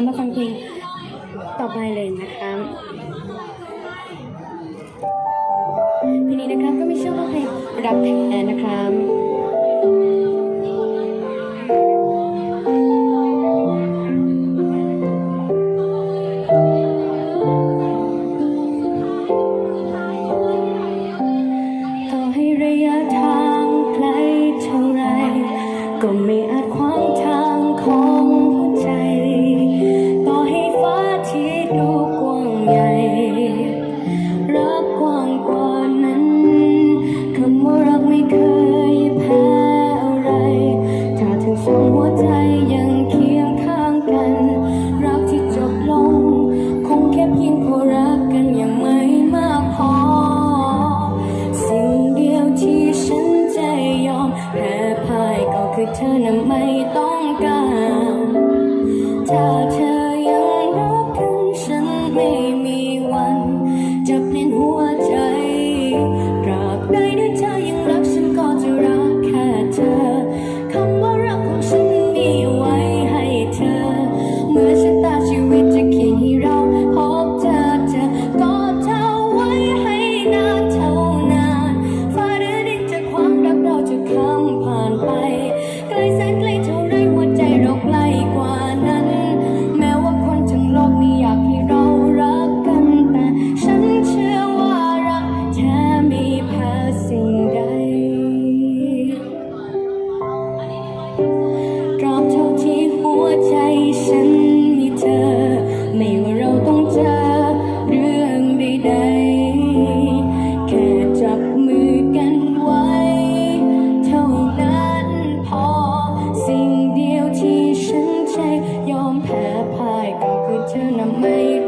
ะมาฟังเพลงต่อไปเลยนะคะทีนี้นะครับก็มีชื่อว่าเพลงรับแทนนะครับก็ไม่ to number you.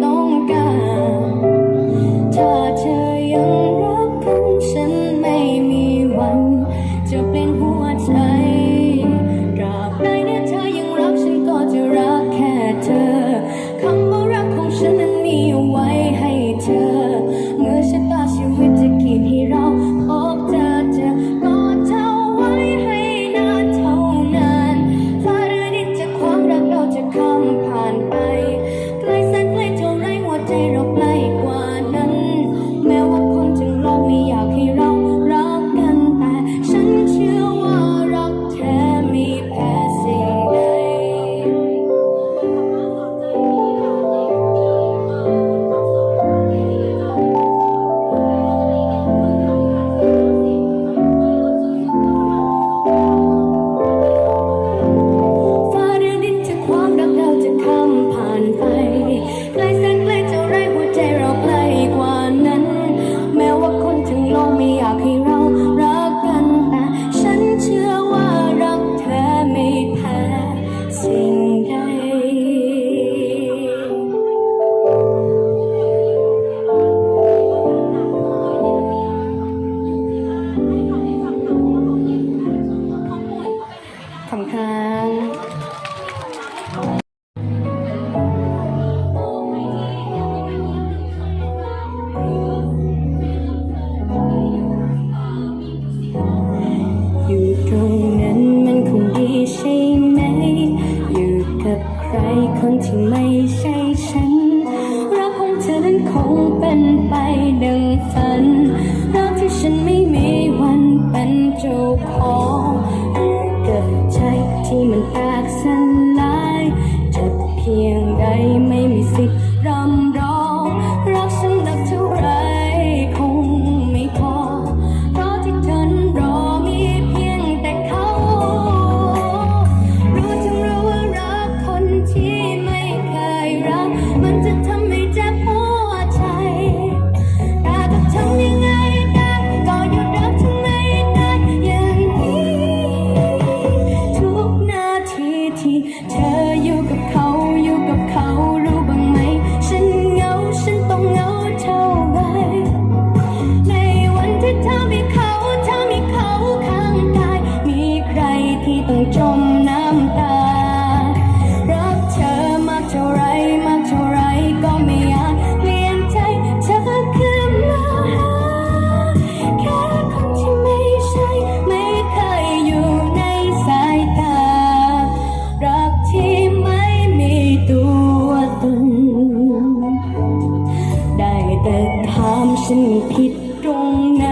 ผิดตรงไหน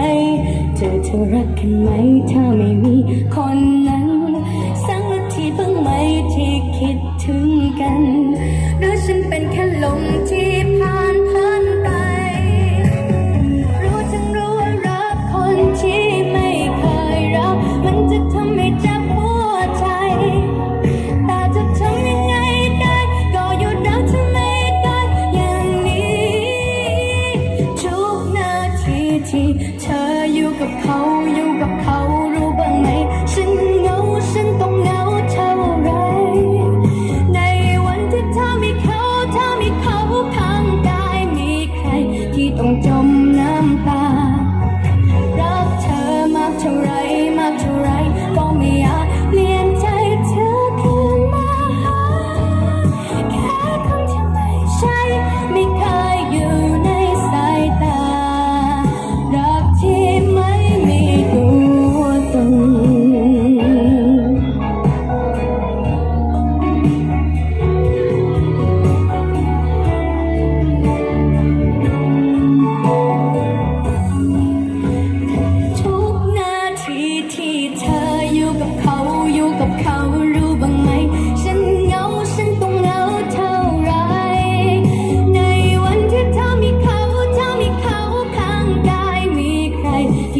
เธอเธอรักกันไหมถ้าไม่มีคน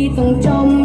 ที่ต้องจม